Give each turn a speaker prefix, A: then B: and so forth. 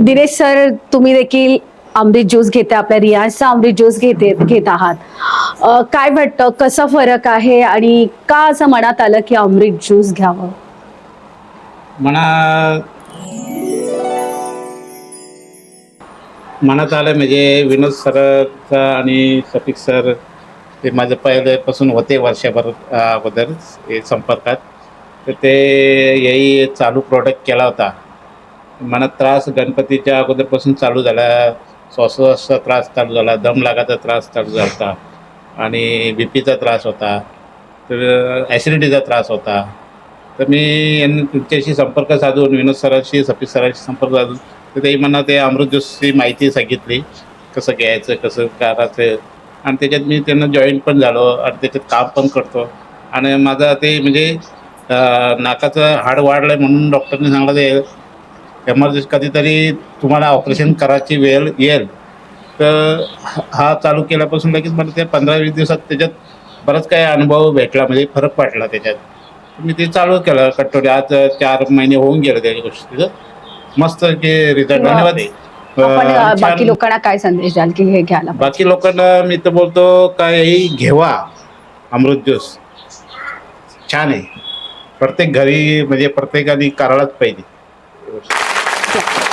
A: Dinesh sir तुम्ही देखील अमृत juice घेते आपल्या रियाजचा अमृत ज्यूस घेते घेत आहात. काय वाटतं कसा फरक आहे आणि का असं मनात आलं की अमृत ज्यूस घ्यावं?
B: मना मनात आलं म्हणजे विनोद सरचा आणि सफिक सर ते माझं पहिल्यापासून होते वर्षभर अगोदर हे संपर्कात. तर ते याही चालू प्रोडक्ट केला होता. मला त्रास गणपतीच्या अगोदरपासून चालू झाला. श्वासोच्छ्वासाचा त्रास चालू झाला दम लागाचा त्रास चालू झाला होता आणि बी पीचा त्रास होता तर ॲसिडिटीचा त्रास होता. तर मी यांनी तुमच्याशी संपर्क साधून विनोद सरांशी सफी सरांशी संपर्क साधून तर ते मला ते अमृत ज्यूसची माहिती सांगितली कसं घ्यायचं कसं करायचं. आणि त्याच्यात मी त्यांना जॉईन पण झालो आणि त्याच्यात काम पण करतो. आणि माझा ते म्हणजे नाकाचं हाड वाढलं आहे म्हणून डॉक्टरने सांगलं ते एमर्जन्सी कधीतरी तुम्हाला ऑपरेशन करायची वेळ येईल तर हा- चालू केल्यापासून लगेच मला ते पंधरा वीस दिवसात त्याच्यात बराच काही अनुभव भेटला म्हणजे फरक वाटला त्याच्यात. मी ते चालू केलं कटोरी आज चार महिने होऊन गेले त्या गोष्टीचं. मस्त की रिझल्ट. धन्यवाद.
A: बाकी लोकांना काय संदेश द्याल की हे घ्यायला?
B: बाकी लोकांना मी तर बोलतो काही घेवा अमृत ज्यूस. छान आहे. प्रत्येक घरी म्हणजे प्रत्येकाने करायलाच पाहिजे. Grazie.